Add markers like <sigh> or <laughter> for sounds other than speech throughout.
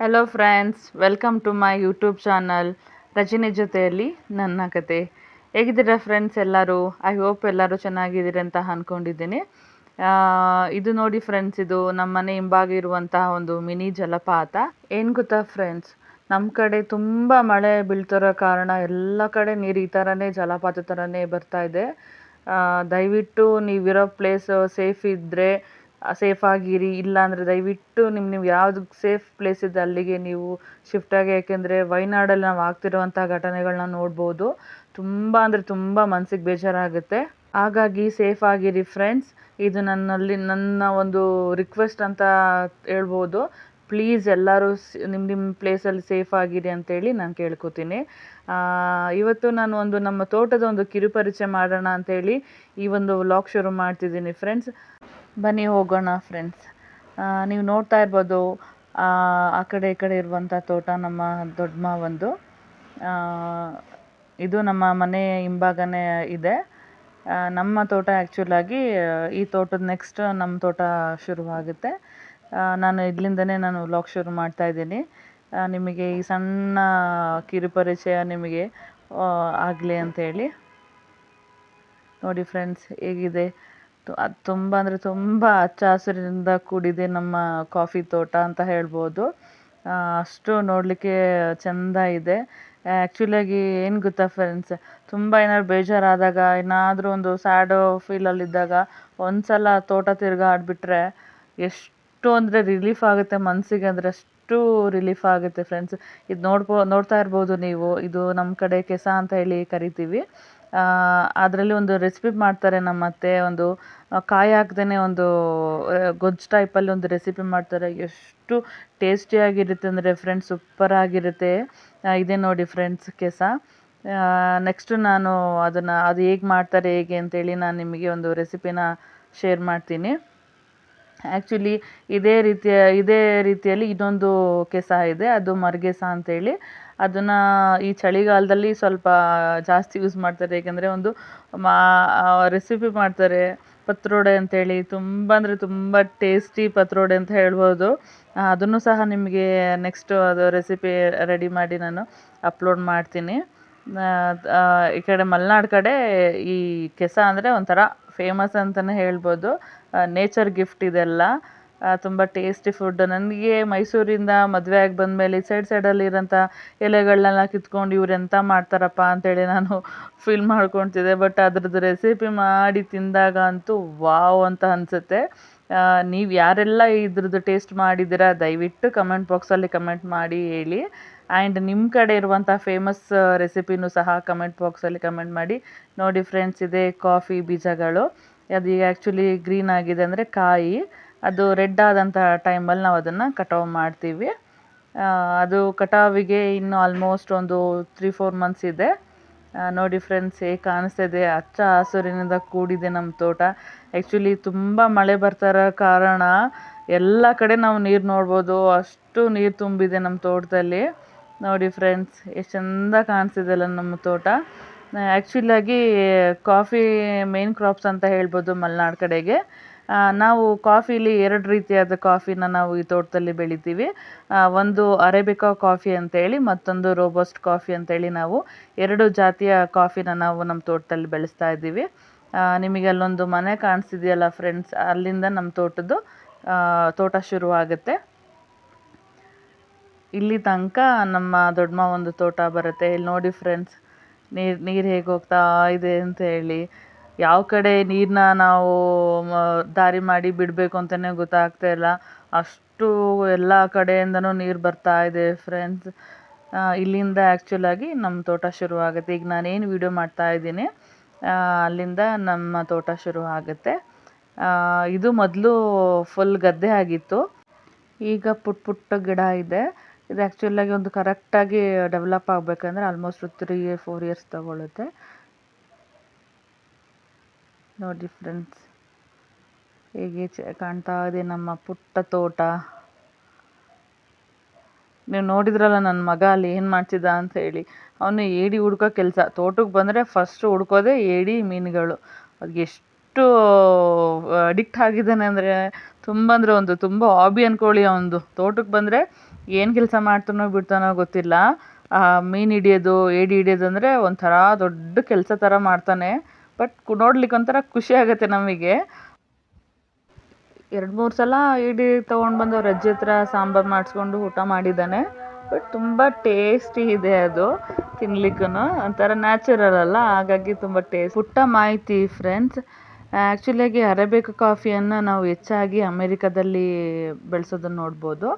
Hello friends welcome to my YouTube channel Rajani ಜೊತೆಯಲ್ಲಿ ನನ್ನ ಕತೆ. ಹೇಗಿದ್ದೀರಾ ಫ್ರೆಂಡ್ಸ್ ಎಲ್ಲರೂ? ಐ ಹೋಪ್ ಎಲ್ಲರೂ ಚೆನ್ನಾಗಿದ್ದೀರಿ ಅಂತ ಅಂದ್ಕೊಂಡಿದ್ದೀನಿ ಇದು ನೋಡಿ ಫ್ರೆಂಡ್ಸ್ ಇದು ನಮ್ಮ ಮನೆ ಹಿಂಭಾಗ ಇರುವಂತಹ ಒಂದು ಮಿನಿ ಜಲಪಾತ. ಏನು ಗೊತ್ತಾ ಫ್ರೆಂಡ್ಸ್ ನಮ್ಮ ಕಡೆ ತುಂಬ ಮಳೆ ಬೀಳ್ತಿರೋ ಕಾರಣ ಎಲ್ಲ ಕಡೆ ನೀರು ಈ ಥರನೇ ಜಲಪಾತ ಥರನೇ ಬರ್ತಾ ಇದೆ. ದಯವಿಟ್ಟು ನೀವಿರೋ ಪ್ಲೇಸ್ ಸೇಫ್ ಇದ್ದರೆ ಸೇಫ್ ಆಗಿರಿ ಇಲ್ಲ ಅಂದರೆ ದಯವಿಟ್ಟು ನಿಮ್ಮ ನೀವು ಯಾವ್ದು ಸೇಫ್ ಪ್ಲೇಸ್ ಇದೆ ಅಲ್ಲಿಗೆ ನೀವು ಶಿಫ್ಟ್ ಆಗಿ, ಯಾಕೆಂದರೆ ವೈನಾಡಲ್ಲಿ ನಾವು ಆಗ್ತಿರುವಂಥ ಘಟನೆಗಳನ್ನ ನೋಡ್ಬೋದು. ತುಂಬ ಅಂದರೆ ತುಂಬ ಮನಸ್ಸಿಗೆ ಬೇಜಾರಾಗುತ್ತೆ. ಹಾಗಾಗಿ ಸೇಫ್ ಆಗಿರಿ ಫ್ರೆಂಡ್ಸ್ ಇದು ನನ್ನಲ್ಲಿ, ನನ್ನ ಒಂದು ರಿಕ್ವೆಸ್ಟ್ ಅಂತ ಹೇಳ್ಬೋದು. ಪ್ಲೀಸ್ ಎಲ್ಲರೂ ನಿಮ್ಮ ನಿಮ್ಮ ಪ್ಲೇಸಲ್ಲಿ ಸೇಫ್ ಆಗಿರಿ ಅಂತೇಳಿ ನಾನು ಕೇಳ್ಕೊತೀನಿ. ಇವತ್ತು ನಾನು ಒಂದು ನಮ್ಮ ತೋಟದ ಒಂದು ಕಿರುಪರಿಚಯ ಮಾಡೋಣ ಅಂತೇಳಿ ಈ ಒಂದು ವ್ಲಾಗ್ ಶುರು ಮಾಡ್ತಿದ್ದೀನಿ ಫ್ರೆಂಡ್ಸ್ ಬನ್ನಿ ಹೋಗೋಣ ಫ್ರೆಂಡ್ಸ್ ನೀವು ನೋಡ್ತಾ ಇರ್ಬೋದು, ಆ ಕಡೆ ಈ ಕಡೆ ಇರುವಂಥ ತೋಟ ನಮ್ಮ ದೊಡ್ಡ ಮಾವಂದು ಇದು ನಮ್ಮ ಮನೆ ಹಿಂಭಾಗನೇ ಇದೆ. ನಮ್ಮ ತೋಟ ಆ್ಯಕ್ಚುಲಾಗಿ ಈ ತೋಟದ ನೆಕ್ಸ್ಟ್ ನಮ್ಮ ತೋಟ ಶುರುವಾಗುತ್ತೆ. ನಾನು ಇಲ್ಲಿಂದನೇ ನಾನು ವ್ಲಾಗ್ ಶುರು ಮಾಡ್ತಾ ಇದ್ದೀನಿ. ನಿಮಗೆ ಈ ಸಣ್ಣ ಕಿರುಪರಿಚಯ ನಿಮಗೆ ಆಗಲಿ ಅಂತೇಳಿ ನೋಡಿ ಫ್ರೆಂಡ್ಸ್ ಹೇಗಿದೆ? ಅದು ತುಂಬ ಅಂದರೆ ತುಂಬ ಹಚ್ಚ ಹಸಿರಿನಿಂದ ಕೂಡಿದೆ ನಮ್ಮ ಕಾಫಿ ತೋಟ ಅಂತ ಹೇಳ್ಬೋದು. ಅಷ್ಟು ನೋಡಲಿಕ್ಕೆ ಚೆಂದ ಇದೆ. ಆ್ಯಕ್ಚುಲಾಗಿ ಏನು ಗೊತ್ತಾ ಫ್ರೆಂಡ್ಸ್ ತುಂಬ ಏನಾದ್ರು ಬೇಜಾರಾದಾಗ, ಏನಾದರೂ ಒಂದು ಸ್ಯಾಡೋ ಫೀಲಲ್ಲಿದ್ದಾಗ ಒಂದು ಸಲ ತೋಟ ತಿರುಗಾಡ್ಬಿಟ್ರೆ ಎಷ್ಟು ಅಂದರೆ ರಿಲೀಫ್ ಆಗುತ್ತೆ ಮನಸ್ಸಿಗೆ ಅಂದರೆ ಅಷ್ಟು ರಿಲೀಫ್ ಆಗುತ್ತೆ ಫ್ರೆಂಡ್ಸ್ ಇದು ನೋಡ್ಬೋ ನೋಡ್ತಾ ಇರ್ಬೋದು ನೀವು. ಇದು ನಮ್ಮ ಕಡೆ ಕೆಸ ಅಂತ ಹೇಳಿ ಕರಿತೀವಿ. ಅದರಲ್ಲಿ ಒಂದು ರೆಸಿಪಿ ಮಾಡ್ತಾರೆ ನಮ್ಮ ಅತ್ತೆ, ಒಂದು ಕಾಯಿ ಹಾಕ್ದೇ ಒಂದು ಗೊಜ್ಜು ಟೈಪಲ್ಲಿ ಒಂದು ರೆಸಿಪಿ ಮಾಡ್ತಾರೆ. ಎಷ್ಟು ಟೇಸ್ಟಿಯಾಗಿರುತ್ತೆ ಅಂದರೆ ಫ್ರೆಂಡ್ಸ್ ಸೂಪರ್ ಆಗಿರುತ್ತೆ. ಇದೆ ನೋಡಿ ಫ್ರೆಂಡ್ಸ್ ಕೆಸ. ನೆಕ್ಸ್ಟು ನಾನು ಅದನ್ನು, ಅದು ಹೇಗೆ ಮಾಡ್ತಾರೆ, ಹೇಗೆ ಅಂತೇಳಿ ನಾನು ನಿಮಗೆ ಒಂದು ರೆಸಿಪಿನ ಶೇರ್ ಮಾಡ್ತೀನಿ. ಆ್ಯಕ್ಚುಲಿ ಇದೇ ರೀತಿಯ, ಇದೇ ರೀತಿಯಲ್ಲಿ ಇನ್ನೊಂದು ಕೆಸ ಇದೆ. ಅದು ಮರ್ಗೆಸ ಅಂತೇಳಿ. ಅದನ್ನು ಈ ಚಳಿಗಾಲದಲ್ಲಿ ಸ್ವಲ್ಪ ಜಾಸ್ತಿ ಯೂಸ್ ಮಾಡ್ತಾರೆ. ಏಕೆಂದರೆ ಒಂದು ಮಾ ರೆಸಿಪಿ ಮಾಡ್ತಾರೆ. ಪತ್ರೊಡೆ ಅಂತೇಳಿ ತುಂಬ ಅಂದರೆ ತುಂಬ ಟೇಸ್ಟಿ ಪತ್ರೊಡೆ ಅಂತ ಹೇಳ್ಬೋದು. ಅದನ್ನು ಸಹ ನಿಮಗೆ ನೆಕ್ಸ್ಟು ಅದು ರೆಸಿಪಿ ರೆಡಿ ಮಾಡಿ ನಾನು ಅಪ್ಲೋಡ್ ಮಾಡ್ತೀನಿ. ಈ ಕಡೆ ಮಲೆನಾಡು ಕಡೆ ಈ ಕೆಸ ಅಂದರೆ ಒಂಥರ ಫೇಮಸ್ ಅಂತಲೇ ಹೇಳ್ಬೋದು. ನೇಚರ್ ಗಿಫ್ಟ್ ಇದೆಲ್ಲ. ತುಂಬ ಟೇಸ್ಟಿ ಫುಡ್ ನನಗೆ ಮೈಸೂರಿಂದ ಮದುವೆ ಆಗಿ ಬಂದಮೇಲೆ ಈ ಸೈಡ್ ಸೈಡಲ್ಲಿ ಇರೋಂಥ ಎಲೆಗಳನ್ನೆಲ್ಲ ಕಿತ್ಕೊಂಡು ಇವ್ರು ಎಂತ ಮಾಡ್ತಾರಪ್ಪ ಅಂತೇಳಿ ನಾನು ಫೀಲ್ ಮಾಡ್ಕೊತಿದ್ದೆ. ಬಟ್ ಅದ್ರದ್ದು ರೆಸಿಪಿ ಮಾಡಿ ತಿಂದಾಗ ಅಂತೂ ವಾವ್ ಅಂತ ಅನಿಸುತ್ತೆ. ನೀವು ಯಾರೆಲ್ಲ ಇದ್ರದ್ದು ಟೇಸ್ಟ್ ಮಾಡಿದ್ದೀರಾ, ದಯವಿಟ್ಟು ಕಮೆಂಟ್ ಬಾಕ್ಸಲ್ಲಿ ಕಮೆಂಟ್ ಮಾಡಿ ಹೇಳಿ. ಆ್ಯಂಡ್ ನಿಮ್ಮ ಕಡೆ ಇರುವಂಥ ಫೇಮಸ್ ರೆಸಿಪಿನೂ ಸಹ ಕಮೆಂಟ್ ಬಾಕ್ಸಲ್ಲಿ ಕಮೆಂಟ್ ಮಾಡಿ. ನೋಡಿ ಫ್ರೆಂಡ್ಸ್ ಇದೆ ಕಾಫಿ ಬೀಜಗಳು. ಅದು ಈಗ ಆ್ಯಕ್ಚುಲಿ ಗ್ರೀನ್ ಆಗಿದೆ ಅಂದರೆ ಕಾಯಿ. ಅದು ರೆಡ್ ಆದಂಥ ಟೈಮಲ್ಲಿ ನಾವು ಅದನ್ನು ಕಟಾವು ಮಾಡ್ತೀವಿ. ಅದು ಕಟಾವಿಗೆ ಇನ್ನು ಆಲ್ಮೋಸ್ಟ್ ಒಂದು ತ್ರೀ ಫೋರ್ ಮಂತ್ಸ್ ಇದೆ. ನೋಡಿ ಫ್ರೆಂಡ್ಸ್ ಹೇಗೆ ಕಾಣಿಸ್ತಿದೆ. ಹಚ್ಚ ಹಸುರಿನಿಂದ ಕೂಡಿದೆ ನಮ್ಮ ತೋಟ. ಆ್ಯಕ್ಚುಲಿ ತುಂಬ ಮಳೆ ಬರ್ತಾ ಇರೋ ಕಾರಣ ಎಲ್ಲ ಕಡೆ ನಾವು ನೀರು ನೋಡ್ಬೋದು. ಅಷ್ಟು ನೀರು ತುಂಬಿದೆ ನಮ್ಮ ತೋಟದಲ್ಲಿ. ನೋಡಿ ಫ್ರೆಂಡ್ಸ್ ಎಷ್ಟು ಚೆಂದ ಕಾಣಿಸ್ತಿದೆಲ್ಲ ನಮ್ಮ ತೋಟ. ಆ್ಯಕ್ಚುಲಾಗಿ ಕಾಫಿ ಮೇನ್ ಕ್ರಾಪ್ಸ್ ಅಂತ ಹೇಳ್ಬೋದು ಮಲೆನಾಡು ಕಡೆಗೆ. ನಾವು ಕಾಫಿಲಿ ಎರಡು ರೀತಿಯಾದ ಕಾಫಿನ ನಾವು ಈ ತೋಟದಲ್ಲಿ ಬೆಳಿತೀವಿ. ಒಂದು ಅರೇಬಿಕಾ ಕಾಫಿ ಅಂತೇಳಿ, ಮತ್ತೊಂದು ರೋಬಸ್ಟ್ ಕಾಫಿ ಅಂತೇಳಿ ನಾವು ಎರಡು ಜಾತಿಯ ಕಾಫಿನ ನಾವು ನಮ್ಮ ತೋಟದಲ್ಲಿ ಬೆಳೆಸ್ತಾ ಇದ್ದೀವಿ. ನಿಮಗೆ ಅಲ್ಲೊಂದು ಮನೆ ಕಾಣಿಸ್ತಿದೆಯಲ್ಲ ಫ್ರೆಂಡ್ಸ್ ಅಲ್ಲಿಂದ ನಮ್ಮ ತೋಟದ್ದು ತೋಟ ಶುರುವಾಗುತ್ತೆ. ಇಲ್ಲಿ ತನಕ ನಮ್ಮ ದೊಡ್ಡಮ್ಮ ಒಂದು ತೋಟ ಬರುತ್ತೆ. ಇಲ್ಲಿ ನೋಡಿ ಫ್ರೆಂಡ್ಸ್ ನೀರು ನೀರು ಹೇಗೆ ಹೋಗ್ತಾ ಇದೆ ಅಂತ ಹೇಳಿ ಯಾವ ಕಡೆ ನೀರನ್ನ ನಾವು ದಾರಿ ಮಾಡಿ ಬಿಡಬೇಕು ಅಂತಲೇ ಗೊತ್ತಾಗ್ತಾ ಇಲ್ಲ. ಅಷ್ಟು ಎಲ್ಲ ಕಡೆಯಿಂದನೂ ನೀರು ಬರ್ತಾ ಇದೆ ಫ್ರೆಂಡ್ಸ್ ಇಲ್ಲಿಂದ ಆ್ಯಕ್ಚುಲಾಗಿ ನಮ್ಮ ತೋಟ ಶುರು ಆಗುತ್ತೆ. ಈಗ ನಾನೇನು ವೀಡಿಯೋ ಮಾಡ್ತಾ ಇದ್ದೀನಿ ಅಲ್ಲಿಂದ ನಮ್ಮ ತೋಟ ಶುರು ಆಗುತ್ತೆ. ಇದು ಮೊದಲು ಫುಲ್ ಗದ್ದೆ ಆಗಿತ್ತು. ಈಗ ಪುಟ್ಟ ಪುಟ್ಟ ಗಿಡ ಇದೆ. ಇದು ಆ್ಯಕ್ಚುಲಾಗಿ ಒಂದು ಕರೆಕ್ಟಾಗಿ ಡೆವಲಪ್ ಆಗಬೇಕಂದ್ರೆ ಆಲ್ಮೋಸ್ಟ್ ತ್ರೀ ಫೋರ್ ಇಯರ್ಸ್ ತಗೊಳುತ್ತೆ. ನೋಡಿ ಫ್ರೆಂಡ್ಸ್ ಹೇಗೆ ಚ ಕಾಣ್ತಾ ಇದೆ ನಮ್ಮ ಪುಟ್ಟ ತೋಟ. ನೀವು ನೋಡಿದ್ರಲ್ಲ ನನ್ನ ಮಗ ಅಲ್ಲಿ ಏನು ಮಾಡ್ತಿದ್ದ ಅಂತ ಹೇಳಿ. ಅವನು ಏಡಿ ಹುಡ್ಕೋ ಕೆಲಸ. ತೋಟಕ್ಕೆ ಬಂದರೆ ಫಸ್ಟ್ ಹುಡ್ಕೋದೆ ಏಡಿ ಮೀನುಗಳು. ಅದು ಎಷ್ಟು ಅಡಿಕ್ಟ್ ಆಗಿದ್ದಾನೆ ಅಂದರೆ ತುಂಬ ಅಂದರೆ ಒಂದು ತುಂಬ ಹಾಬಿ ಅಂದ್ಕೊಳ್ಳಿ ಅವನದು. ತೋಟಕ್ಕೆ ಬಂದರೆ ಏನು ಕೆಲಸ ಮಾಡ್ತಾನೋ ಬಿಡ್ತಾನೋ ಗೊತ್ತಿಲ್ಲ. ಮೀನು ಹಿಡಿಯೋದು, ಏಡಿ ಹಿಡಿಯೋದು ಅಂದರೆ ಒಂಥರ ದೊಡ್ಡ ಕೆಲಸ ಥರ ಮಾಡ್ತಾನೆ. ಬಟ್ ನೋಡ್ಲಿಕ್ಕೆ ಒಂಥರ ಖುಷಿ ಆಗುತ್ತೆ ನಮಗೆ. ಎರಡು ಮೂರು ಸಲ ಇಡೀ ತೊಗೊಂಡು ಬಂದು ಅವ್ರ ಅಜ್ಜಿ ಹತ್ರ ಸಾಂಬಾರು ಮಾಡಿಸ್ಕೊಂಡು ಊಟ ಮಾಡಿದ್ದಾನೆ. ಬಟ್ ತುಂಬ ಟೇಸ್ಟಿ ಇದೆ ಅದು ತಿನ್ಲಿಕ್ಕೂ ಒಂಥರ ನ್ಯಾಚುರಲ್ ಅಲ್ಲ, ಹಾಗಾಗಿ ತುಂಬ ಟೇಸ್ಟ್ ಪುಟ್ಟ ಮಾಹಿತಿ ಫ್ರೆಂಡ್ಸ್ ಆ್ಯಕ್ಚುಲಿಯಾಗಿ ಅರೇಬಿಕ್ ಕಾಫಿಯನ್ನು ನಾವು ಹೆಚ್ಚಾಗಿ ಅಮೇರಿಕಾದಲ್ಲಿ ಬೆಳೆಸೋದನ್ನು ನೋಡ್ಬೋದು.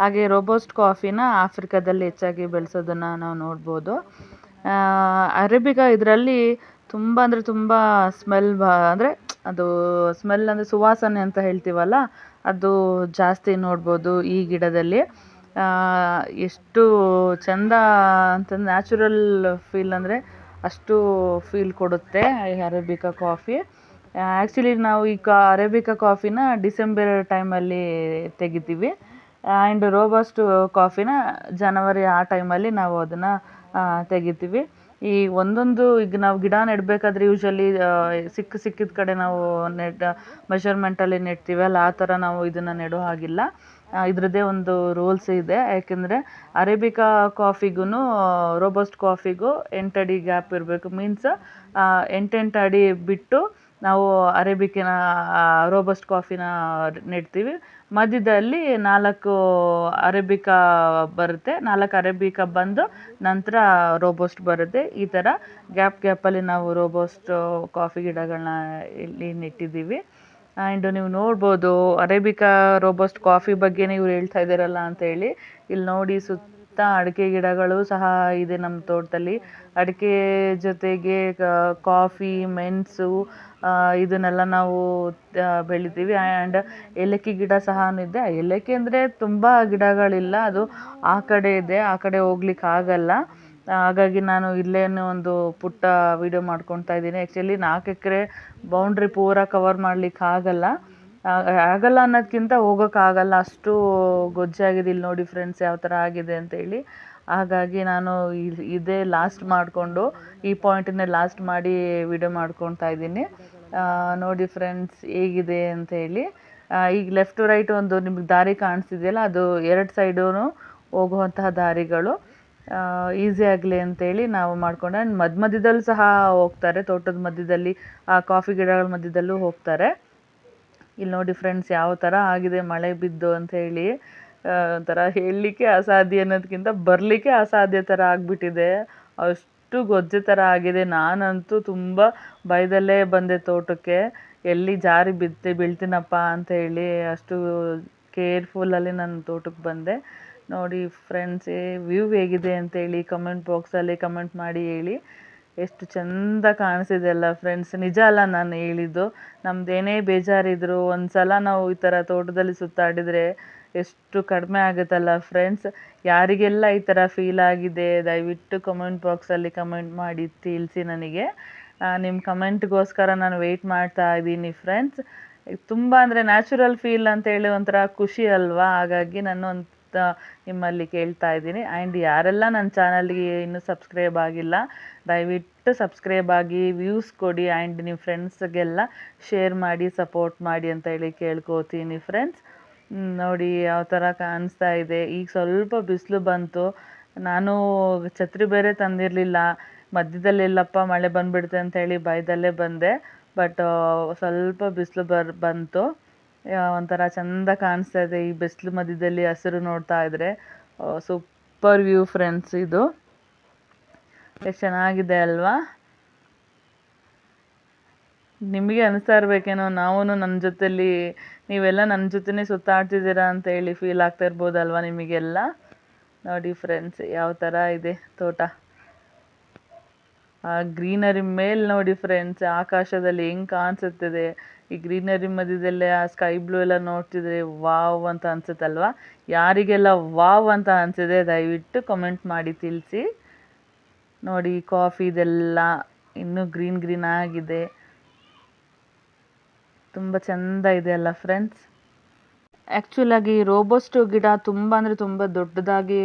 ಹಾಗೆ ರೋಬೋಸ್ಟ್ ಕಾಫಿನ ಆಫ್ರಿಕಾದಲ್ಲಿ ಹೆಚ್ಚಾಗಿ ಬೆಳೆಸೋದನ್ನು ನಾವು ನೋಡ್ಬೋದು. ಅರೇಬಿಕಾ ಇದರಲ್ಲಿ ತುಂಬ ಅಂದರೆ ತುಂಬ ಸ್ಮೆಲ್ ಬಾ, ಅಂದರೆ ಅದು ಸ್ಮೆಲ್ ಅಂದರೆ ಸುವಾಸನೆ ಅಂತ ಹೇಳ್ತೀವಲ್ಲ, ಅದು ಜಾಸ್ತಿ ನೋಡ್ಬೋದು ಈ ಗಿಡದಲ್ಲಿ. ಎಷ್ಟು ಚಂದ ಅಂತ ನ್ಯಾಚುರಲ್ ಫೀಲ್ ಅಂದರೆ ಅಷ್ಟು ಫೀಲ್ ಕೊಡುತ್ತೆ ಅರೇಬಿಕಾ ಕಾಫಿ ಆ್ಯಕ್ಚುಲಿ ನಾವು ಈ ಕಾ ಅರೇಬಿಕಾ ಕಾಫಿನ ಡಿಸೆಂಬರ್ ಟೈಮಲ್ಲಿ ತೆಗಿತೀವಿ. ಆ್ಯಂಡ್ ರೋಬಸ್ಟು ಕಾಫಿನ ಜನವರಿ ಆ ಟೈಮಲ್ಲಿ ನಾವು ಅದನ್ನು ತೆಗಿತೀವಿ. ಈ ಒಂದೊಂದು, ಈಗ ನಾವು ಗಿಡ ನೆಡಬೇಕಾದ್ರೆ ಯೂಶ್ವಲಿ ಸಿಕ್ಕ ಸಿಕ್ಕಿದ ಕಡೆ ನಾವು ನೆಟ್ ಮೆಷರ್ಮೆಂಟಲ್ಲಿ ನೆಡ್ತೀವಲ್ಲ ಆ ಥರ ನಾವು ಇದನ್ನು ನೆಡೋ ಹಾಗಿಲ್ಲ. ಇದರದ್ದೇ ಒಂದು ರೂಲ್ಸ್ ಇದೆ. ಯಾಕೆಂದರೆ ಅರೇಬಿಕಾ ಕಾಫಿಗೂ ರೋಬಸ್ಟ್ ಕಾಫಿಗೂ ಎಂಟು ಅಡಿ ಗ್ಯಾಪ್ ಇರಬೇಕು. ಮೀನ್ಸ್ ಎಂಟೆಂಟು ಅಡಿ ಬಿಟ್ಟು ನಾವು ಅರೇಬಿಕಿನ ರೋಬಸ್ಟ್ ಕಾಫಿನ ನೆಡ್ತೀವಿ. ಮಧ್ಯದಲ್ಲಿ ನಾಲ್ಕು ಅರೇಬಿಕಾ ಬರುತ್ತೆ. ನಾಲ್ಕು ಅರೇಬಿಕಾ ಬಂದು ನಂತರ ರೋಬೋಸ್ಟ್ ಬರುತ್ತೆ. ಈ ಥರ ಗ್ಯಾಪ್ ಗ್ಯಾಪಲ್ಲಿ ನಾವು ರೋಬೋಸ್ಟ್ ಕಾಫಿ ಗಿಡಗಳನ್ನ ಇಲ್ಲಿ ನೆಟ್ಟಿದ್ದೀವಿ. ಆ್ಯಂಡ್ ನೀವು ನೋಡ್ಬೋದು ಅರೇಬಿಕಾ ರೋಬೋಸ್ಟ್ ಕಾಫಿ ಬಗ್ಗೆ ಇವ್ರು ಹೇಳ್ತಾ ಇದ್ದೀರಲ್ಲ ಅಂತೇಳಿ ಇಲ್ಲಿ ನೋಡಿ ಸುತ್ತ ಅಡಿಕೆ ಗಿಡಗಳು ಸಹ ಇದೆ ನಮ್ಮ ತೋಟದಲ್ಲಿ. ಅಡಿಕೆ ಜೊತೆಗೆ ಕಾಫಿ, ಮೆಣಸು ಇದನ್ನೆಲ್ಲ ನಾವು ಬೆಳಿತೀವಿ. ಆ್ಯಂಡ್ ಏಲಕ್ಕಿ ಗಿಡ ಸಹ ಇದೆ. ಏಲಕ್ಕಿ ಅಂದರೆ ತುಂಬ ಗಿಡಗಳಿಲ್ಲ. ಅದು ಆ ಕಡೆ ಇದೆ. ಆ ಕಡೆ ಹೋಗ್ಲಿಕ್ಕೆ ಆಗಲ್ಲ. ಹಾಗಾಗಿ ನಾನು ಇಲ್ಲೇ ಒಂದು ಪುಟ್ಟ ವೀಡಿಯೋ ಮಾಡ್ಕೊತಾ ಇದ್ದೀನಿ. ಆ್ಯಕ್ಚುಲಿ ನಾಲ್ಕು ಎಕರೆ ಬೌಂಡ್ರಿ ಪೂರ ಕವರ್ ಮಾಡ್ಲಿಕ್ಕೆ ಆಗಲ್ಲ. ಆಗಲ್ಲ ಅನ್ನೋದಕ್ಕಿಂತ ಹೋಗೋಕ್ಕಾಗಲ್ಲ ಅಷ್ಟು ಗೊಜ್ಜಾಗಿದೆ ಇಲ್ಲಿ ನೋಡಿ ಫ್ರೆಂಡ್ಸ್ ಯಾವ ಥರ ಆಗಿದೆ ಅಂತೇಳಿ ಹಾಗಾಗಿ ನಾನು ಇದೇ ಲಾಸ್ಟ್ ಮಾಡಿಕೊಂಡು ಈ ಪಾಯಿಂಟನ್ನೇ ಲಾಸ್ಟ್ ಮಾಡಿ ವಿಡಿಯೋ ಮಾಡ್ಕೊತಾ ಇದ್ದೀನಿ. ನೋಡಿ ಫ್ರೆಂಡ್ಸ್ ಹೇಗಿದೆ ಅಂತ ಹೇಳಿ. ಈಗ ಲೆಫ್ಟ್ ರೈಟ್ ಒಂದು ನಿಮಗೆ ದಾರಿ ಕಾಣಿಸ್ತಿದೆಯಲ್ಲ ಅದು ಎರಡು ಸೈಡೂ ಹೋಗುವಂತಹ ದಾರಿಗಳು. ಈಸಿ ಆಗಲಿ ಅಂತೇಳಿ ನಾವು ಮಾಡ್ಕೊಂಡು ಮಧ್ಯ ಮಧ್ಯದಲ್ಲೂ ಸಹ ಹೋಗ್ತಾರೆ. ತೋಟದ ಮಧ್ಯದಲ್ಲಿ, ಆ ಕಾಫಿ ಗಿಡಗಳ ಮಧ್ಯದಲ್ಲೂ ಹೋಗ್ತಾರೆ. ಇಲ್ಲಿ ನೋಡಿ ಫ್ರೆಂಡ್ಸ್ ಯಾವ ಥರ ಆಗಿದೆ ಮಳೆ ಬಿದ್ದು ಅಂತ ಹೇಳಿ ಒಂಥರ ಹೇಳಲಿಕ್ಕೆ ಅಸಾಧ್ಯ ಅನ್ನೋದಕ್ಕಿಂತ ಬರಲಿಕ್ಕೆ ಅಸಾಧ್ಯ ಥರ ಆಗಿಬಿಟ್ಟಿದೆ. ಅಷ್ಟು ಗೊಜ್ಜೆ ಥರ ಆಗಿದೆ. ನಾನಂತೂ ತುಂಬ ಭಯದಲ್ಲೇ ಬಂದೆ ತೋಟಕ್ಕೆ. ಎಲ್ಲಿ ಜಾರಿ ಬಿದ್ದು ಬೀಳ್ತೀನಪ್ಪ ಅಂತ ಹೇಳಿ ಅಷ್ಟು ಕೇರ್ಫುಲ್ಲಲ್ಲಿ ನಾನು ತೋಟಕ್ಕೆ ಬಂದೆ. ನೋಡಿ ಫ್ರೆಂಡ್ಸ್ ವ್ಯೂ ಹೇಗಿದೆ ಅಂತೇಳಿ ಕಮೆಂಟ್ ಬಾಕ್ಸಲ್ಲಿ ಕಮೆಂಟ್ ಮಾಡಿ ಹೇಳಿ. ಎಷ್ಟು ಚೆಂದ ಕಾಣಿಸಿದೆ ಅಲ್ಲ ಫ್ರೆಂಡ್ಸ್ ನಿಜ ಅಲ್ಲ ನಾನು ಹೇಳಿದ್ದು. ನಮ್ದು ಏನೇ ಬೇಜಾರಿದ್ರು ಒಂದು ಸಲ ನಾವು ಈ ಥರ ತೋಟದಲ್ಲಿ ಸುತ್ತಾಡಿದರೆ ಎಷ್ಟು ಕಡಿಮೆ ಆಗುತ್ತಲ್ಲ ಫ್ರೆಂಡ್ಸ್ ಯಾರಿಗೆಲ್ಲ ಈ ಥರ ಫೀಲ್ ಆಗಿದೆ, ದಯವಿಟ್ಟು ಕಮೆಂಟ್ ಬಾಕ್ಸಲ್ಲಿ ಕಮೆಂಟ್ ಮಾಡಿ, ತಿಳಿಸಿ ನನಗೆ. ನಿಮ್ಮ ಕಮೆಂಟ್ಗೋಸ್ಕರ ನಾನು ವೆಯ್ಟ್ ಮಾಡ್ತಾ ಇದ್ದೀನಿ ಫ್ರೆಂಡ್ಸ್ ತುಂಬ ಅಂದರೆ ನ್ಯಾಚುರಲ್ ಫೀಲ್ ಅಂತೇಳಿ ಒಂಥರ ಖುಷಿ ಅಲ್ವಾ? ಹಾಗಾಗಿ ನಾನು ಒಂದು ನಿಮ್ಮಲ್ಲಿ ಕೇಳ್ತಾ ಇದ್ದೀನಿ. ಆ್ಯಂಡ್ ಯಾರೆಲ್ಲ ನನ್ನ ಚಾನಲ್ಗೆ ಇನ್ನೂ ಸಬ್ಸ್ಕ್ರೈಬ್ ಆಗಿಲ್ಲ, ದಯವಿಟ್ಟು ಸಬ್ಸ್ಕ್ರೈಬ್ ಆಗಿ ವ್ಯೂಸ್ ಕೊಡಿ ಆ್ಯಂಡ್ ನಿಮ್ಮ ಫ್ರೆಂಡ್ಸ್ಗೆಲ್ಲ ಶೇರ್ ಮಾಡಿ ಸಪೋರ್ಟ್ ಮಾಡಿ ಅಂತ ಹೇಳಿ ಕೇಳ್ಕೋತೀನಿ ಫ್ರೆಂಡ್ಸ್ ನೋಡಿ ಯಾವ ಥರ ಕಾಣಿಸ್ತಾ ಇದೆ. ಈಗ ಸ್ವಲ್ಪ ಬಿಸಿಲು ಬಂತು. ನಾನು ಛತ್ರಿ ಬೇರೆ ತಂದಿರಲಿಲ್ಲ. ಮಧ್ಯದಲ್ಲೆಲ್ಲಪ್ಪ ಮಳೆ ಬಂದುಬಿಡುತ್ತೆ ಅಂತ ಹೇಳಿ ಭಯದಲ್ಲೇ ಬಂದೆ. ಬಟ್ ಸ್ವಲ್ಪ ಬಿಸಿಲು ಬರ್, ಬಂತು. ಒಂಥರ ಚೆಂದ ಕಾಣಿಸ್ತಾ ಇದೆ. ಈ ಬಿಸಿಲು ಮಧ್ಯದಲ್ಲಿ ಹಸಿರು ನೋಡ್ತಾ ಇದ್ದರೆ ಸೂಪರ್ ವ್ಯೂ ಫ್ರೆಂಡ್ಸ್ ಇದು. ಎಷ್ಟು ಚೆನ್ನಾಗಿದೆ ಅಲ್ವಾ? ನಿಮಗೆ ಅನಿಸ್ತಾ ಇರಬೇಕೇನೋ ನಾವು ನನ್ನ ಜೊತೇಲಿ, ನೀವೆಲ್ಲ ನನ್ನ ಜೊತೆನೇ ಸುತ್ತಾಡ್ತಿದ್ದೀರಾ ಅಂತ ಹೇಳಿ ಫೀಲ್ ಆಗ್ತಾ ಇರ್ಬೋದಲ್ವಾ ನಿಮಗೆಲ್ಲ? ನೋಡಿ ಫ್ರೆಂಡ್ಸ್ ಯಾವ ಥರ ಇದೆ ತೋಟ. ಆ ಗ್ರೀನರಿ ಮೇಲೆ ನೋಡಿ ಫ್ರೆಂಡ್ಸ್ ಆಕಾಶದಲ್ಲಿ ಹೆಂಗೆ ಕಾಣಿಸುತ್ತಿದೆ? ಈ ಗ್ರೀನರಿ ಮಧ್ಯದಲ್ಲೇ ಆ ಸ್ಕೈ ಬ್ಲೂ ಎಲ್ಲ ನೋಡ್ತಿದ್ರೆ ವಾವ್ ಅಂತ ಅನ್ಸುತ್ತಲ್ವಾ? ಯಾರಿಗೆಲ್ಲ ವಾವ್ ಅಂತ ಅನಿಸಿದೆ, ದಯವಿಟ್ಟು ಕಮೆಂಟ್ ಮಾಡಿ ತಿಳಿಸಿ. ನೋಡಿ ಕಾಫಿ ಇದೆಲ್ಲ ಇನ್ನೂ ಗ್ರೀನ್ ಗ್ರೀನ್ ಆಗಿದೆ. ತುಂಬ ಚೆಂದ ಇದೆ ಅಲ್ಲ ಫ್ರೆಂಡ್ಸ್? ಆ್ಯಕ್ಚುಲಾಗಿ ರೋಬೋಸ್ಟು ಗಿಡ ತುಂಬ ಅಂದರೆ ತುಂಬ ದೊಡ್ಡದಾಗಿ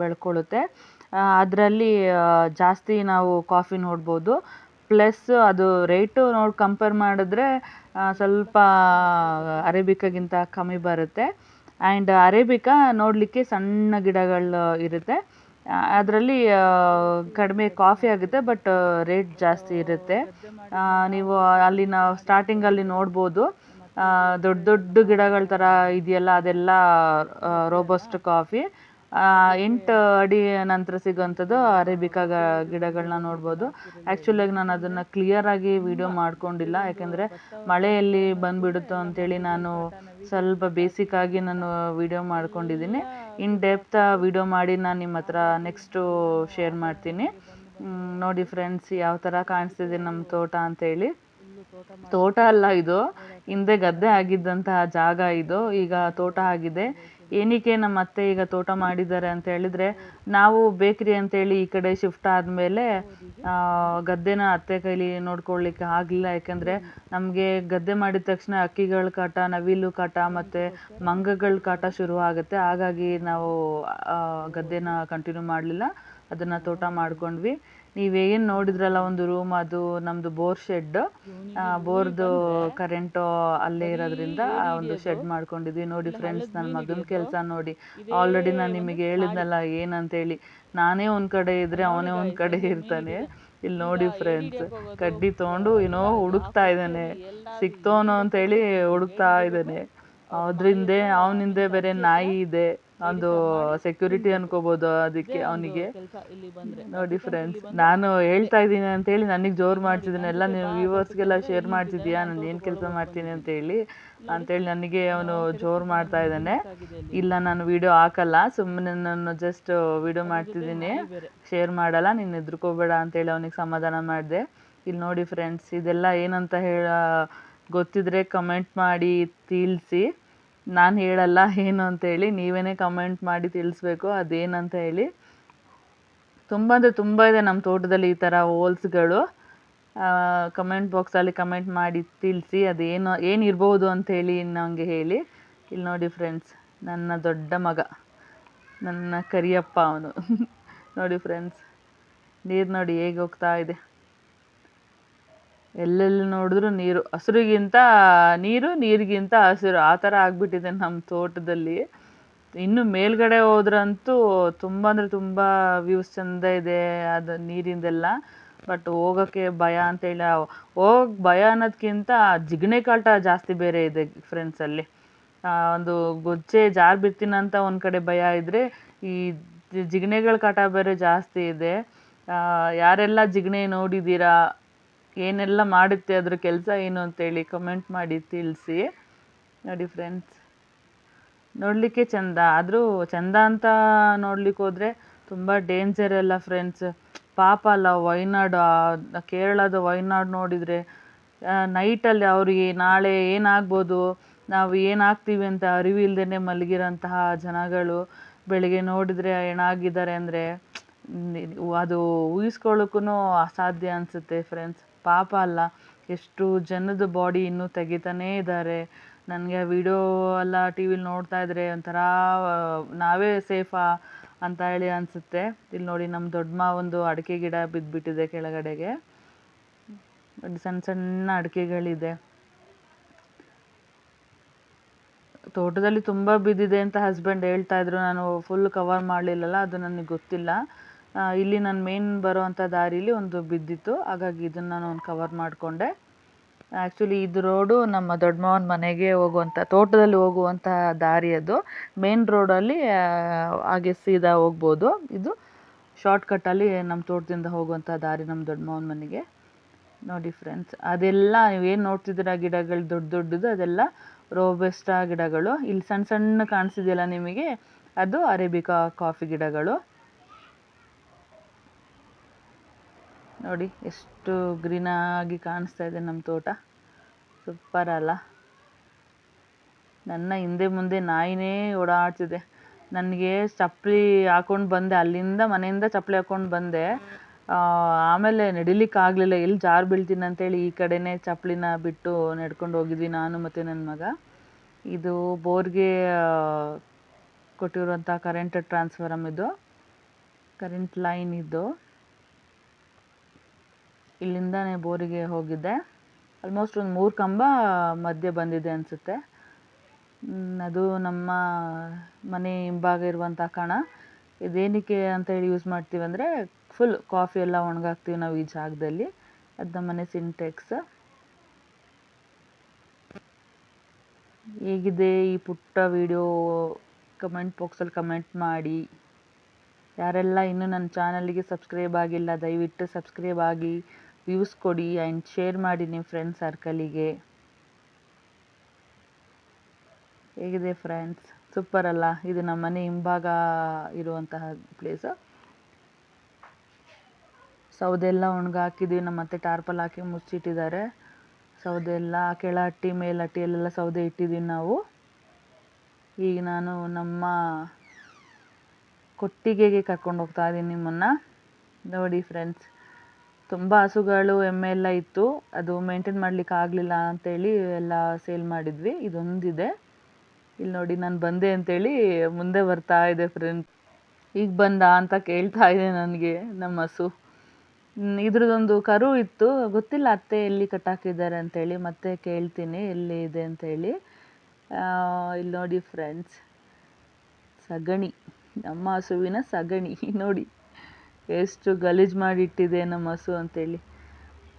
ಬೆಳ್ಕೊಳ್ಳುತ್ತೆ. ಅದರಲ್ಲಿ ಜಾಸ್ತಿ ನಾವು ಕಾಫಿ ನೋಡ್ಬೋದು. ಪ್ಲಸ್ ಅದು ರೇಟು ನೋಡಿ ಕಂಪೇರ್ ಮಾಡಿದ್ರೆ ಸ್ವಲ್ಪ ಅರೇಬಿಕಾಗಿಂತ ಕಮ್ಮಿ ಬರುತ್ತೆ. ಆ್ಯಂಡ್ ಅರೇಬಿಕಾ ನೋಡಲಿಕ್ಕೆ ಸಣ್ಣ ಗಿಡಗಳು ಇರುತ್ತೆ. ಅದರಲ್ಲಿ ಕಡಿಮೆ ಕಾಫಿ ಆಗುತ್ತೆ ಬಟ್ ರೇಟ್ ಜಾಸ್ತಿ ಇರುತ್ತೆ. ನೀವು ಅಲ್ಲಿನ ಸ್ಟಾರ್ಟಿಂಗಲ್ಲಿ ನೋಡ್ಬೋದು. ದೊಡ್ಡ ದೊಡ್ಡ ಗಿಡಗಳ ಥರ ಇದೆಯಲ್ಲ, ಅದೆಲ್ಲ ರೋಬಸ್ಟ್ ಕಾಫಿ ಎಂಟು ಅಡಿ ನಂತರ ಸಿಗೋಂಥದ್ದು ಅರೇಬಿಕಾ ಗಿಡಗಳನ್ನ ನೋಡ್ಬೋದು. ಆ್ಯಕ್ಚುಲಾಗಿ ನಾನು ಅದನ್ನು ಕ್ಲಿಯರಾಗಿ ವಿಡಿಯೋ ಮಾಡ್ಕೊಂಡಿಲ್ಲ. ಯಾಕೆಂದರೆ ಮಳೆಯಲ್ಲಿ ಬಂದುಬಿಡುತ್ತೋ ಅಂತೇಳಿ ನಾನು ಸ್ವಲ್ಪ ಬೇಸಿಕ್ಕಾಗಿ ನಾನು ವಿಡಿಯೋ ಮಾಡ್ಕೊಂಡಿದ್ದೀನಿ. ಇನ್ ಡೆಪ್ತ್ ವಿಡಿಯೋ ಮಾಡಿ ನಾನು ನಿಮ್ಮ ಹತ್ರ ನೆಕ್ಸ್ಟು ಶೇರ್ ಮಾಡ್ತೀನಿ. ನೋಡಿ ಫ್ರೆಂಡ್ಸ್ ಯಾವ ಥರ ಕಾಣಿಸ್ತಿದೆ ನಮ್ಮ ತೋಟ ಅಂತೇಳಿ ತೋಟ ಅಲ್ಲ ಇದು, ಹಿಂದೆ ಗದ್ದೆ ಆಗಿದ್ದಂತಹ ಜಾಗ ಇದು. ಈಗ ತೋಟ ಆಗಿದೆ. ಏನಕ್ಕೆ ನಮ್ಮ ಅತ್ತೆ ಈಗ ತೋಟ ಮಾಡಿದ್ದಾರೆ ಅಂತ ಹೇಳಿದ್ರೆ, ನಾವು ಬೇಕ್ರಿ ಅಂತೇಳಿ ಈ ಕಡೆ ಶಿಫ್ಟ್ ಆದಮೇಲೆ ಗದ್ದೆನ ಅತ್ತೆ ಕೈಲಿ ನೋಡ್ಕೊಳ್ಳಿಕ್ಕೆ ಆಗಲಿಲ್ಲ. ಯಾಕೆಂದರೆ ನಮಗೆ ಗದ್ದೆ ಮಾಡಿದ ತಕ್ಷಣ ಹಕ್ಕಿಗಳ ಕಾಟ, ನವಿಲು ಕಾಟ ಮತ್ತು ಮಂಗಗಳ ಕಾಟ ಶುರು ಆಗುತ್ತೆ. ಹಾಗಾಗಿ ನಾವು ಗದ್ದೆನ ಕಂಟಿನ್ಯೂ ಮಾಡಲಿಲ್ಲ. ಅದನ್ನು ತೋಟ ಮಾಡ್ಕೊಂಡ್ವಿ. ನೀವೇನು ನೋಡಿದ್ರಲ್ಲ ಒಂದು ರೂಮ್ ಅದು ನಮ್ಮದು ಬೋರ್ ಶೆಡ್ ಬೋರ್ದು ಕರೆಂಟು ಅಲ್ಲೇ ಇರೋದ್ರಿಂದ ಆ ಒಂದು ಶೆಡ್ ಮಾಡ್ಕೊಂಡಿದ್ವಿ. ನೋಡಿ ಫ್ರೆಂಡ್ಸ್ ನನ್ನ ಮಗನ ಕೆಲಸ ನೋಡಿ. ಆಲ್ರೆಡಿ ನಾನು ನಿಮಗೆ ಹೇಳಿದ್ನಲ್ಲ ಏನಂತೇಳಿ ನಾನೇ ಒಂದು ಕಡೆ ಇದ್ದರೆ ಅವನೇ ಒಂದು ಕಡೆ ಇರ್ತಾನೆ. ಇಲ್ಲಿ ನೋಡಿ ಫ್ರೆಂಡ್ಸ್ ಕಡ್ಡಿ ತೊಗೊಂಡು ಏನೋ ಹುಡುಕ್ತಾ ಇದ್ದಾನೆ. ಸಿಕ್ತೋನೋ ಅಂತೇಳಿ ಹುಡುಕ್ತಾ ಇದ್ದಾನೆ. ಅದ್ರಿಂದೆ ಅವನಿಂದೆ ಬೇರೆ ನಾಯಿ ಇದೆ. ಒಂದು ಸೆಕ್ಯೂರಿಟಿ ಅನ್ಕೋಬಹುದು ಅದಕ್ಕೆ ಅವನಿಗೆ. ನೋಡಿ ಫ್ರೆಂಡ್ಸ್ ನಾನು ಹೇಳ್ತಾ ಇದ್ದೀನಿ ಅಂತೇಳಿ ನನಗೆ ಜೋರು ಮಾಡ್ತಿದ್ದೀನಿ. ಎಲ್ಲ ನೀವು ವ್ಯೂವರ್ಸ್ಗೆಲ್ಲ ಶೇರ್ ಮಾಡ್ತಿದ್ದೀಯಾ? ನಾನು ಏನು ಕೆಲಸ ಮಾಡ್ತೀನಿ ಅಂತ ಅಂತೇಳಿ ಅಂತೇಳಿ ನನಗೆ ಅವನು ಜೋರು ಮಾಡ್ತಾ ಇದ್ದಾನೆ. ಇಲ್ಲ. ನಾನು ವಿಡಿಯೋ ಹಾಕಲ್ಲ ಸುಮ್ಮನೆ ನಾನು ಜಸ್ಟ್ ವಿಡಿಯೋ ಮಾಡ್ತಿದ್ದೀನಿ. ಶೇರ್ ಮಾಡಲ್ಲ ನೀನು ಹೆದ್ರುಕೋಬೇಡ ಅಂತೇಳಿ ಅವನಿಗೆ ಸಮಾಧಾನ ಮಾಡಿದೆ. ಇಲ್ಲಿ ನೋಡಿ ಫ್ರೆಂಡ್ಸ್ ಇದೆಲ್ಲ ಏನಂತ ಹೇಳ ಗೊತ್ತಿದ್ರೆ ಕಮೆಂಟ್ ಮಾಡಿ ತಿಳಿಸಿ. ನಾನು ಹೇಳಲ್ಲ ಏನು ಅಂತೇಳಿ ನೀವೇ ಕಮೆಂಟ್ ಮಾಡಿ ತಿಳಿಸ್ಬೇಕು, ಅದೇನಂತ ಹೇಳಿ. ತುಂಬ ಅಂದರೆ ತುಂಬ ಇದೆ ನಮ್ಮ ತೋಟದಲ್ಲಿ ಈ ಥರ ಹೋಲ್ಸ್ಗಳು ಕಮೆಂಟ್ ಬಾಕ್ಸಲ್ಲಿ ಕಮೆಂಟ್ ಮಾಡಿ ತಿಳಿಸಿ, ಅದೇನು, ಏನಿರ್ಬೋದು ಅಂಥೇಳಿ ನನಗೆ ಹೇಳಿ. ಇಲ್ಲಿ ನೋಡಿ ಫ್ರೆಂಡ್ಸ್ ನನ್ನ ದೊಡ್ಡ ಮಗ, ನನ್ನ ಕರಿಯಪ್ಪ ಅವನು. <laughs> ನೋಡಿ ಫ್ರೆಂಡ್ಸ್ ನೀರು ನೋಡಿ ಹೇಗೆ ಹೋಗ್ತಾ ಇದೆ. ಎಲ್ಲೆಲ್ಲಿ ನೋಡಿದ್ರು ನೀರು, ಹಸಿರಿಗಿಂತ ನೀರು, ನೀರಿಗಿಂತ ಹಸಿರು, ಆ ಥರ ಆಗ್ಬಿಟ್ಟಿದೆ ನಮ್ಮ ತೋಟದಲ್ಲಿ. ಇನ್ನು ಮೇಲ್ಗಡೆ ಹೋದ್ರಂತೂ ತುಂಬ ಅಂದರೆ ತುಂಬ ವ್ಯೂಸ್ ಚಂದ ಇದೆ ಅದು ನೀರಿಂದೆಲ್ಲ. ಬಟ್ ಹೋಗೋಕ್ಕೆ ಭಯ ಅಂತೇಳಿ ಹೋಗಕ್ಕೆ ಭಯ ಅನ್ನೋದಕ್ಕಿಂತ ಜಿಗಣೆ ಕಾಟ ಜಾಸ್ತಿ ಬೇರೆ ಇದೆ ಫ್ರೆಂಡ್ಸ್ ಅಲ್ಲಿ. ಒಂದು ಗೊಜ್ಜೆ ಜಾರ್ ಬಿಡ್ತೀನಂತ ಒಂದು ಕಡೆ ಭಯ ಇದ್ದರೆ ಈ ಜಿಗಣೆಗಳ ಕಾಟ ಬೇರೆ ಜಾಸ್ತಿ ಇದೆ. ಯಾರೆಲ್ಲ ಜಿಗಣೆ ನೋಡಿದ್ದೀರಾ? ಏನೆಲ್ಲ ಮಾಡುತ್ತೆ ಅದ್ರ ಕೆಲಸ ಏನು ಅಂತೇಳಿ ಕಮೆಂಟ್ ಮಾಡಿ ತಿಳಿಸಿ. ನೋಡಿ ಫ್ರೆಂಡ್ಸ್ ನೋಡಲಿಕ್ಕೆ ಚಂದ. ಆದರೂ ಚಂದ ಅಂತ ನೋಡ್ಲಿಕ್ಕೆ ಹೋದರೆ ತುಂಬ ಡೇಂಜರ್ ಎಲ್ಲ ಫ್ರೆಂಡ್ಸ್ ಪಾಪ ಅಲ್ಲ ವಯನಾಡು ಆ, ಕೇರಳದ ವಯನಾಡು ನೋಡಿದರೆ ನೈಟಲ್ಲಿ ಅವ್ರಿಗೆ ನಾಳೆ ಏನಾಗ್ಬೋದು, ನಾವು ಏನಾಗ್ತೀವಿ ಅಂತ ಅರಿವಿಲ್ದೇ ಮಲಗಿರೋಂತಹ ಜನಗಳು ಬೆಳಿಗ್ಗೆ ನೋಡಿದರೆ ಏನಾಗಿದ್ದಾರೆ ಅಂದರೆ ಅದು ಊಹಿಸ್ಕೊಳ್ಳೋಕ್ಕೂ ಅಸಾಧ್ಯ ಅನಿಸುತ್ತೆ ಫ್ರೆಂಡ್ಸ್ ಪಾಪ ಅಲ್ಲ. ಎಷ್ಟು ಜನದ ಬಾಡಿ ಇನ್ನೂ ತೆಗಿತಾನೇ ಇದ್ದಾರೆ. ನನಗೆ ವಿಡಿಯೋ ಎಲ್ಲ ಟಿ ವಿಲಿ ನೋಡ್ತಾ ಇದ್ರೆ ಒಂಥರ ನಾವೇ ಸೇಫಾ ಅಂತ ಹೇಳಿ ಅನಿಸುತ್ತೆ. ಇಲ್ಲಿ ನೋಡಿ ನಮ್ಮ ದೊಡ್ಡಮ್ಮ ಒಂದು ಅಡಿಕೆ ಗಿಡ ಬಿದ್ದುಬಿಟ್ಟಿದೆ ಕೆಳಗಡೆಗೆ. ಸಣ್ಣ ಸಣ್ಣ ಅಡಿಕೆಗಳಿದೆ. ತೋಟದಲ್ಲಿ ತುಂಬ ಬಿದ್ದಿದೆ ಅಂತ ಹಸ್ಬೆಂಡ್ ಹೇಳ್ತಾ ಇದ್ರು. ನಾನು ಫುಲ್ ಕವರ್ ಮಾಡಲಿಲ್ಲಲ್ಲ, ಅದು ನನಗೆ ಗೊತ್ತಿಲ್ಲ. ಇಲ್ಲಿ ನಾನು ಮೇನ್ ಬರುವಂಥ ದಾರಿಲಿ ಒಂದು ಬಿದ್ದಿತ್ತು. ಹಾಗಾಗಿ ಇದನ್ನು ನಾನು ಒಂದು ಕವರ್ ಮಾಡಿಕೊಂಡೆ. ಆ್ಯಕ್ಚುಲಿ ಇದು ರೋಡು ನಮ್ಮ ದೊಡ್ಡ ಮಾವನ ಮನೆಗೆ ಹೋಗುವಂಥ ತೋಟದಲ್ಲಿ ಹೋಗುವಂಥ ದಾರಿ ಅದು. ಮೇನ್ ರೋಡಲ್ಲಿ ಹಾಗೆ ಸೀದಾ ಹೋಗ್ಬೋದು. ಇದು ಶಾರ್ಟ್ಕಟ್ಟಲ್ಲಿ ನಮ್ಮ ತೋಟದಿಂದ ಹೋಗುವಂಥ ದಾರಿ ನಮ್ಮ ದೊಡ್ಡ ಮಾವನ ಮನೆಗೆ. ನೋಡಿ ಫ್ರೆಂಡ್ಸ್ ಅದೆಲ್ಲ ನೀವೇನು ನೋಡ್ತಿದ್ದೀರ ಗಿಡಗಳು ದೊಡ್ಡ ದೊಡ್ಡದು, ಅದೆಲ್ಲ ರೋಬೆಸ್ಟಾ ಗಿಡಗಳು. ಇಲ್ಲಿ ಸಣ್ಣ ಸಣ್ಣ ಕಾಣಿಸಿದೆಯಲ್ಲ ನಿಮಗೆ? ಅದು ಅರೇಬಿಕಾ ಕಾಫಿ ಗಿಡಗಳು. ನೋಡಿ, ಎಷ್ಟು ಗ್ರೀನಾಗಿ ಕಾಣಿಸ್ತಾ ಇದೆ ನಮ್ಮ ತೋಟ. ಸೂಪರ್ ಅಲ್ಲ? ನನ್ನ ಹಿಂದೆ ಮುಂದೆ ನಾಯಿನೇ ಓಡಾಡ್ತಿದೆ. ನನಗೆ ಚಪ್ಪಲಿ ಹಾಕೊಂಡು ಬಂದೆ, ಅಲ್ಲಿಂದ ಮನೆಯಿಂದ ಚಪ್ಪಲಿ ಹಾಕೊಂಡು ಬಂದೆ. ಆಮೇಲೆ ನಡಿಲಿಕ್ಕೆ ಆಗಲಿಲ್ಲ ಎಲ್ಲಿ ಜಾರು ಬೀಳ್ತೀನಿ ಅಂತೇಳಿ ಈ ಕಡೆನೇ ಚಪ್ಪಲಿನ ಬಿಟ್ಟು ನಡ್ಕೊಂಡು ಹೋಗಿದ್ವಿ ನಾನು ಮತ್ತು ನನ್ನ ಮಗ. ಇದು ಬೋರ್ಗೆ ಕೊಟ್ಟಿರುವಂಥ ಕರೆಂಟ್ ಟ್ರಾನ್ಸ್ಫಾರಮ್ ಇದು. ಕರೆಂಟ್ ಲೈನ್ ಇದು. ಇಲ್ಲಿಂದನೇ ಬೋರಿಗೆ ಹೋಗಿದ್ದೆ. ಆಲ್ಮೋಸ್ಟ್ ಒಂದು ಮೂರು ಕಂಬ ಮಧ್ಯೆ ಬಂದಿದೆ ಅನಿಸುತ್ತೆ. ಅದು ನಮ್ಮ ಮನೆ ಹಿಂಭಾಗ ಇರುವಂಥ ಕಣ. ಇದೇನಕ್ಕೆ ಅಂತ ಹೇಳಿ ಯೂಸ್ ಮಾಡ್ತೀವಿ ಅಂದರೆ ಫುಲ್ ಕಾಫಿ ಎಲ್ಲ ಒಣಗಾಕ್ತೀವಿ ನಾವು ಈ ಜಾಗದಲ್ಲಿ. ಅದು ನಮ್ಮ ಮನೆ ಸಿಂಟೆಕ್ಸ್ ಹೇಗಿದೆ ಈ ಪುಟ್ಟ ವಿಡಿಯೋ ಕಮೆಂಟ್ ಬಾಕ್ಸಲ್ಲಿ ಕಮೆಂಟ್ ಮಾಡಿ. ಯಾರೆಲ್ಲ ಇನ್ನೂ ನನ್ನ ಚಾನಲ್ಗೆ ಸಬ್ಸ್ಕ್ರೈಬ್ ಆಗಿಲ್ಲ, ದಯವಿಟ್ಟು ಸಬ್ಸ್ಕ್ರೈಬ್ ಆಗಿ. ವ್ಯೂಸ್ ಕೊಡಿ ಆ್ಯಂಡ್ ಶೇರ್ ಮಾಡಿ ನಿಮ್ಮ ಫ್ರೆಂಡ್ ಸರ್ಕಲಿಗೆ ಹೇಗಿದೆ ಫ್ರೆಂಡ್ಸ್ ಸೂಪರ್ ಅಲ್ಲ? ಇದು ನಮ್ಮ ಮನೆ ಹಿಂಭಾಗ ಇರುವಂತಹ ಪ್ಲೇಸು ಸೌದೆ ಎಲ್ಲ ಒಣಗಾಕಿದ್ದೀವಿ, ನಮ್ಮ ಮತ್ತೆ ಟಾರ್ಪಲ್ ಹಾಕಿ ಮುಚ್ಚಿಟ್ಟಿದ್ದಾರೆ. ಸೌದೆ ಎಲ್ಲ ಕೆಳ ಹಟ್ಟಿ ಮೇಲಟ್ಟಿ ಹಟ್ಟಿಯಲ್ಲೆಲ್ಲ ಸೌದೆ ಇಟ್ಟಿದ್ದೀವಿ ನಾವು. ಈಗ ನಾನು ನಮ್ಮ ಕೊಟ್ಟಿಗೆಗೆ ಕರ್ಕೊಂಡು ಹೋಗ್ತಾ ಇದ್ದೀನಿ ನಿಮ್ಮನ್ನು. ನೋಡಿ ಫ್ರೆಂಡ್ಸ್ ತುಂಬ ಹಸುಗಳು ಎಮ್ಮೆ ಎಲ್ಲ ಇತ್ತು. ಅದು ಮೇಂಟೈನ್ ಮಾಡ್ಲಿಕ್ಕೆ ಆಗಲಿಲ್ಲ ಅಂತೇಳಿ ಎಲ್ಲ ಸೇಲ್ ಮಾಡಿದ್ವಿ. ಇದೊಂದಿದೆ. ಇಲ್ಲಿ ನೋಡಿ ನಾನು ಬಂದೆ ಅಂತೇಳಿ ಮುಂದೆ ಬರ್ತಾ ಇದೆ ಫ್ರೆಂಡ್ ಈಗ ಬಂದ ಅಂತ ಕೇಳ್ತಾ ಇದೆ ನನಗೆ ನಮ್ಮ ಹಸು. ಇದ್ರದ್ದೊಂದು ಕರು ಇತ್ತು. ಗೊತ್ತಿಲ್ಲ ಅತ್ತೆ ಎಲ್ಲಿ ಕಟ್ಟಾಕಿದ್ದಾರೆ ಅಂತೇಳಿ, ಮತ್ತೆ ಕೇಳ್ತೀನಿ ಎಲ್ಲಿ ಇದೆ ಅಂತೇಳಿ. ಹೇಳಿ ಇಲ್ಲಿ ನೋಡಿ ಫ್ರೆಂಡ್ಸ್ ಸಗಣಿ. ನಮ್ಮ ಹಸುವಿನ ಸಗಣಿ. <laughs> ನೋಡಿ. ಎಷ್ಟು ಗಲೀಜು ಮಾಡಿಟ್ಟಿದೆ ನಮ್ಮ ಹಸು ಅಂತೇಳಿ.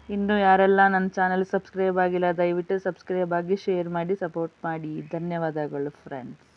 ಇನ್ನು ಯಾರೆಲ್ಲ ನನ್ನ ಚಾನಲ್ ಸಬ್ಸ್ಕ್ರೈಬ್ ಆಗಿಲ್ಲ, ದಯವಿಟ್ಟು ಸಬ್ಸ್ಕ್ರೈಬ್ ಆಗಿ, ಶೇರ್ ಮಾಡಿ, ಸಪೋರ್ಟ್ ಮಾಡಿ. ಧನ್ಯವಾದಗಳು ಫ್ರೆಂಡ್ಸ್